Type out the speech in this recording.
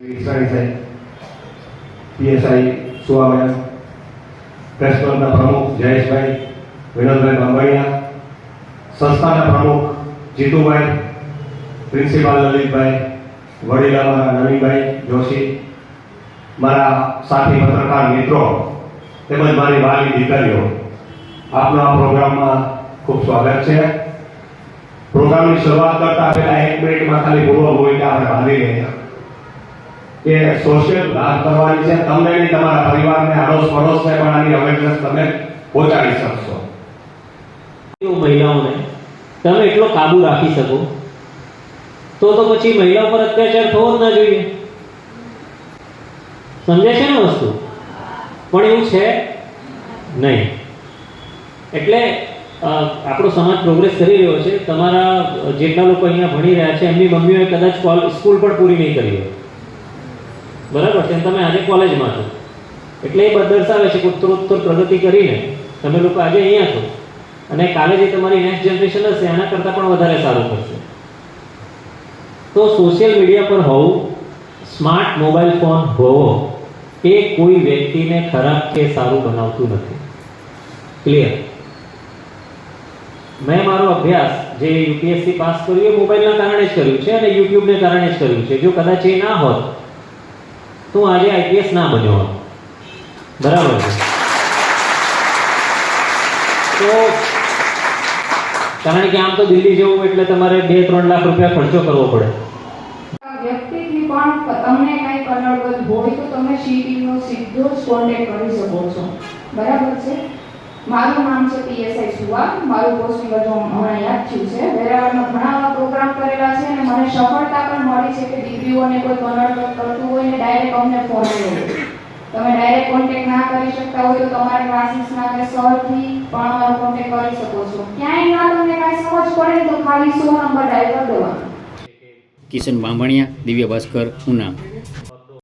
સાહેબ PSI સુવામેન press ક્લબના પ્રમુખ જયેશભાઈ વિનોદભાઈ બાંભણિયા સંસ્થાના પ્રમુખ જીતુભાઈ પ્રિન્સિપાલ લલિતભાઈ વડીલા મારા નવીનભાઈ જોશી મારા સાથી પત્રકાર મિત્રો, તેમજ મારી વાલી દીકરીઓ, આપનો આ પ્રોગ્રામમાં ખૂબ સ્વાગત છે. પ્રોગ્રામની શરૂઆત કરતા પહેલા એક મિનિટમાં ખાલી પૂર્વ ભૂમિકા આપણે બાંધી લઈએ. કે સોશિયલ લાભ કરવાની છે. તમને નહીં, તમારા પરિવારને, આડોશ પડોશને પણ આની અવેરનેસ તમે પહોંચાડી શકશો. મહિલાઓને? તમે એટલો કાબુ રાખી શકો. તો તો પછી મહિલા પર અત્યાચાર થવો જ ના જોઈએ. સમજે છે ને વસ્તુ? પણ એવું છે નહીં. એટલે આપણો સમાજ પ્રોગ્રેસ કરી રહ્યો છે. તમારા જેટલા લોકો અહીંયા ભણી રહ્યા છે, એમની મમ્મીઓએ કદાચ કોલ- સ્કૂલ પણ પૂરી નહીં કરી હોય. બરાબર છે? તમે આજે કોલેજમાં છો. એટલે એ બધ દર્શાવે છે કે ઉત્તરોત્તર પ્રગતિ કરીને તમે લોકો આજે અહીંયા છો. અને કાલે જે તમારી નેક્સ્ટ જનરેશન હશે, એના કરતાં પણ વધારે સારું કરશે તો સોશિયલ મીડિયા પર હોવું સ્માર્ટ મોબાઈલ ફોન હોવો, એ કોઈ વ્યક્તિને ખરાબ કે સારું બનાવતું નથી. ક્લિયર મેં મારો અભ્યાસ જે યુપીએસસી પાસ કર્યું, એ મોબાઈલના કારણે જ કર્યું છે અને યુટ્યુબને કારણે જ કર્યું છે. જો કદાચ એ ના હોત તો આજે આઈપીએસ ના બન્યો બરાબર છે? તો કારણ કે આમ તો દિલ્હી જવું એટલે તમારે બે ત્રણ લાખ રૂપિયા ખર્ચો કરવો પડે. વ્યક્તિથી પણ તમને કંઈ કનડગત હોય તો તમે સીટીનો સીધો જ કોન્ટેક્ટ કરી શકો છો. બરાબર છે? મારું નામ છે પીએસઆઈ સુવા મારું પોસ્ટિંગ હજુ હમણાં યાદ થયું છે. વેરાવળમાં ઘણા પ્રોગ્રામ કરેલા છે અને મને સફળતા છે કે દીકરીઓને કોઈ કનડગત કરતું હોય ને ડાયરેક્ટ અમને ફોન કરો. તમે ડાયરેક્ટ કોન્ટેક્ટ ના કરી શકતા હોય તો તમારા ક્લાસીસના કે સરથી પણ અમારો કોન્ટેક્ટ કરી શકો છો. ક્યાંય ના તમને કાંઈ સમજ પડે તો ખાલી સો નંબર ડાયલ કરી દેવાનો. કિશન બામણિયા, દિવ્ય ભાસ્કર, ઉના.